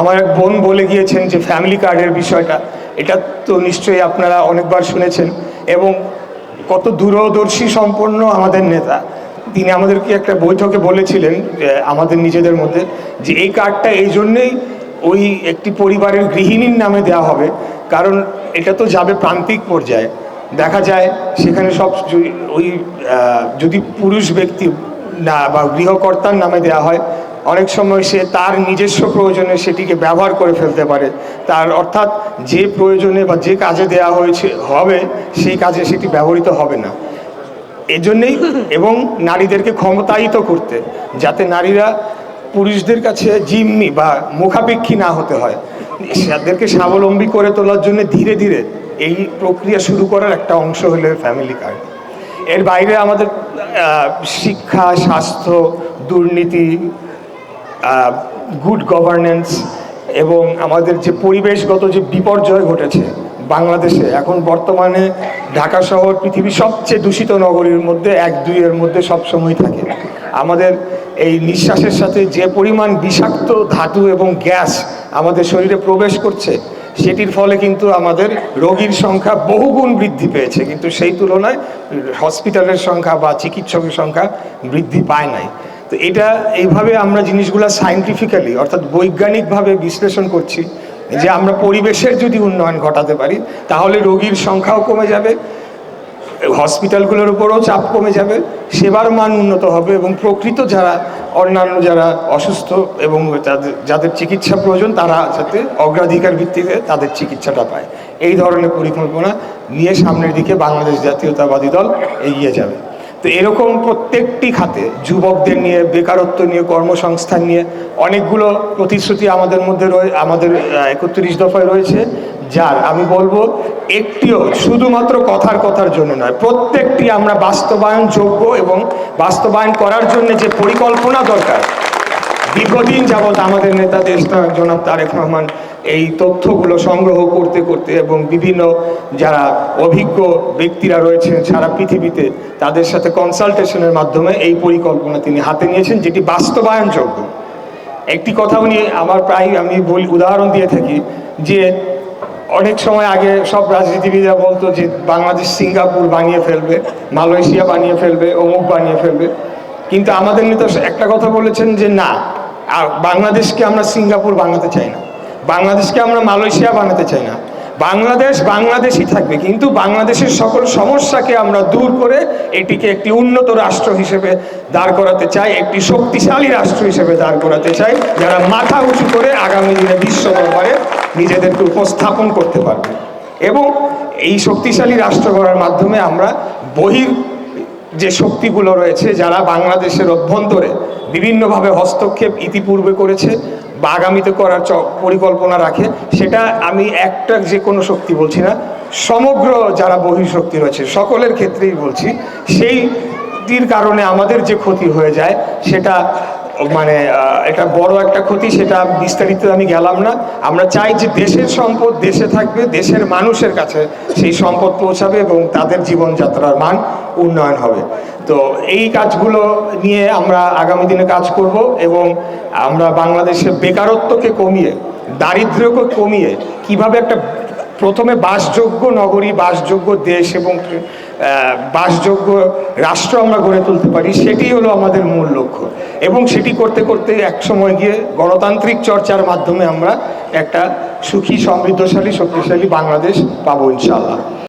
আমার এক বোন বলে গিয়েছেন যে ফ্যামিলি কার্ডের বিষয়টা, এটা তো নিশ্চয়ই আপনারা অনেকবার শুনেছেন এবং কত দূরদর্শী সম্পন্ন আমাদের নেতা। তিনি আমাদেরকে একটা বৈঠকে বলেছিলেন আমাদের নিজেদের মধ্যে, যে এই কার্ডটা এই জন্যেই ওই একটি পরিবারের গৃহিণীর নামে দেওয়া হবে, কারণ এটা তো যাবে প্রান্তিক পর্যায়ে। দেখা যায় সেখানে সব ওই যদি পুরুষ ব্যক্তি না বা গৃহকর্তার নামে দেওয়া হয় অনেক সময় সে তার নিজস্ব প্রয়োজনে সেটিকে ব্যবহার করে ফেলতে পারে। তার অর্থাৎ যে প্রয়োজনে বা যে কাজে দেওয়া হয়েছে, হবে, সেই কাজে সেটি ব্যবহৃত হবে না। এজন্যেই এবং নারীদেরকে ক্ষমতায়িত করতে, যাতে নারীরা পুরুষদের কাছে জিম্মি বা মুখাপেক্ষী না হতে হয়। তাদেরকে স্বাবলম্বী করে তোলার জন্য ধীরে ধীরে এই প্রক্রিয়া শুরু করার একটা অংশ হলে ফ্যামিলি কার্ড এর বাইরে আমাদের শিক্ষা, স্বাস্থ্য, দুর্নীতি গুড গভর্নেন্স এবং আমাদের যে পরিবেশগত যে বিপর্যয় ঘটেছে বাংলাদেশে, এখন বর্তমানে ঢাকা শহর পৃথিবীর সবচেয়ে দূষিত নগরীর মধ্যে এক দুইয়ের মধ্যে সবসময় থাকে। আমাদের এই নিঃশ্বাসের সাথে যে পরিমাণ বিষাক্ত ধাতু এবং গ্যাস আমাদের শরীরে প্রবেশ করছে, সেটির ফলে কিন্তু আমাদের রোগীর সংখ্যা বহুগুণ বৃদ্ধি পেয়েছে। কিন্তু সেই তুলনায় হসপিটালের সংখ্যা বা চিকিৎসকের সংখ্যা বৃদ্ধি পায় নাই। তো এটা এইভাবে আমরা জিনিসগুলো সায়েন্টিফিক্যালি অর্থাৎ বৈজ্ঞানিকভাবে বিশ্লেষণ করছি, যে আমরা পরিবেশের যদি উন্নয়ন ঘটাতে পারি, তাহলে রোগীর সংখ্যাও কমে যাবে, হসপিটালগুলোর উপরও চাপ কমে যাবে, সেবার মান উন্নত হবে এবং প্রকৃত যারা, অন্যান্য যারা অসুস্থ এবং তাদের যাদের চিকিৎসা প্রয়োজন, তারা যাতে অগ্রাধিকার ভিত্তিতে তাদের চিকিৎসাটা পায়। এই ধরনের পরিকল্পনা নিয়ে সামনের দিকে বাংলাদেশ জাতীয়তাবাদী দল এগিয়ে যাবে। তো এরকম প্রত্যেকটি খাতে যুবকদের নিয়ে, বেকারত্ব নিয়ে, কর্মসংস্থান নিয়ে অনেকগুলো প্রতিশ্রুতি আমাদের মধ্যে রয়ে, আমাদের একত্রিশ দফায় রয়েছে, যার, আমি বলব, একটিও শুধুমাত্র কথার কথার জন্য নয়, প্রত্যেকটি আমরা বাস্তবায়ন যোগ্য এবং বাস্তবায়ন করার জন্য যে পরিকল্পনা দরকার, দীর্ঘদিন যাবৎ আমাদের নেতা দেশটা জনাব তারেক রহমান এই তথ্যগুলো সংগ্রহ করতে করতে এবং বিভিন্ন যারা অভিজ্ঞ ব্যক্তিরা রয়েছেন সারা পৃথিবীতে, তাদের সাথে কনসালটেশনের মাধ্যমে এই পরিকল্পনা তিনি হাতে নিয়েছেন, যেটি বাস্তবায়নযোগ্য। একটি কথা উনি আমার প্রায় আমি বলি, উদাহরণ দিয়ে থাকি যে অনেক সময় আগে সব রাজনীতিবিদরা বলতো যে বাংলাদেশ সিঙ্গাপুর বানিয়ে ফেলবে, মালয়েশিয়া বানিয়ে ফেলবে, অমুক বানিয়ে ফেলবে। কিন্তু আমাদের নেতা একটা কথা বলেছেন যে না, আ- বাংলাদেশকে আমরা সিঙ্গাপুর বানাতে চাই না। বাংলাদেশকে আমরা মালয়েশিয়া বানাতে চাই না। বাংলাদেশ বাংলাদেশই থাকবে, কিন্তু বাংলাদেশের সকল সমস্যাকে আমরা দূর করে এটিকে একটি উন্নত রাষ্ট্র হিসেবে দাঁড় করাতে চাই, একটি শক্তিশালী রাষ্ট্র হিসেবে দাঁড় করাতে চাই, যারা মাথা উঁচু করে আগামী দিনে বিশ্ব দরবারে নিজেদেরকে উপস্থাপন করতে পারবে। এবং এই শক্তিশালী রাষ্ট্র গড়ার মাধ্যমে আমরা বহির যে শক্তিগুলো রয়েছে, যারা বাংলাদেশের অভ্যন্তরে বিভিন্নভাবে হস্তক্ষেপ ইতিপূর্বে করেছে বা আগামীতে করার পরিকল্পনা রাখে, সেটা আমি একটা যে কোনো শক্তি বলছি না, সমগ্র যারা বহিঃশক্তি রয়েছে, সকলের ক্ষেত্রেই বলছি, সেইটির কারণে আমাদের যে ক্ষতি হয়ে যায়, সেটা মানে এটা বড় একটা ক্ষতি, সেটা বিস্তারিত আমি গেলাম না। আমরা চাই যে দেশের সম্পদ দেশে থাকবে, দেশের মানুষের কাছে সেই সম্পদ পৌঁছাবে এবং তাদের জীবনযাত্রার মান উন্নয়ন হবে। তো এই কাজগুলো নিয়ে আমরা আগামী দিনে কাজ করব এবং আমরা বাংলাদেশের বেকারত্বকে কমিয়ে, দারিদ্র্যকে কমিয়ে, কীভাবে একটা প্রথমে বাসযোগ্য নগরী, বাসযোগ্য দেশ এবং বাসযোগ্য রাষ্ট্র আমরা গড়ে তুলতে পারি, সেটি হলো আমাদের মূল লক্ষ্য। এবং সেটি করতে করতে এক সময় গিয়ে গণতান্ত্রিক চর্চার মাধ্যমে আমরা একটা সুখী, সমৃদ্ধশালী, শক্তিশালী বাংলাদেশ পাবো ইনশাল্লাহ